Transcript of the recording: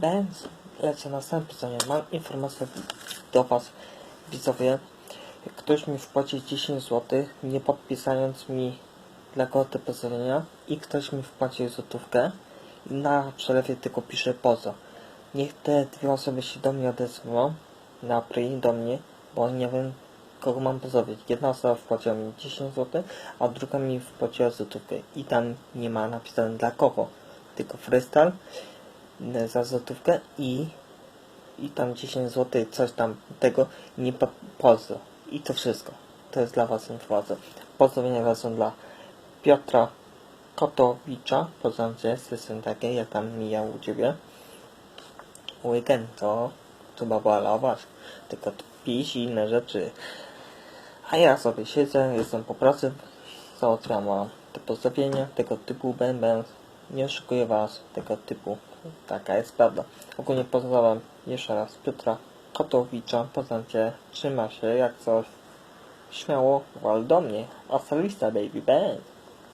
Benz. Lecę następne pytanie. Mam informację do Was, widzowie. Ktoś mi wpłaci 10 zł, nie podpisując mi dla kogo te pozdrowienia i ktoś mi wpłaci złotówkę i na przelewie tylko pisze pozo. Niech te dwie osoby się do mnie odezwą, na pry do mnie, bo nie wiem kogo mam pozdrowić. Jedna osoba wpłaciła mi 10 zł, a druga mi wpłaciła złotówkę i tam nie ma napisane dla kogo, tylko freestyle za złotówkę i i tam 10 zł, coś tam tego, nie po, pozdro. I to wszystko. To jest dla Was informacja. Pozdrowienia lecą dla Piotra Kotowicza. Pozdrawiam Cię, jestem takie, jak tam mija u Ciebie. Weekend to dla Was. Tylko piś i inne rzeczy. A ja sobie siedzę, jestem po pracy, załatwiam te pozdrowienia tego typu bęben. Nie oszukuję was tego typu. Taka jest prawda. Ogólnie pozdrawiam jeszcze raz Piotra Kotowicza. Poznam cię, trzyma się jak coś. Śmiało wal do mnie. Hasta baby band.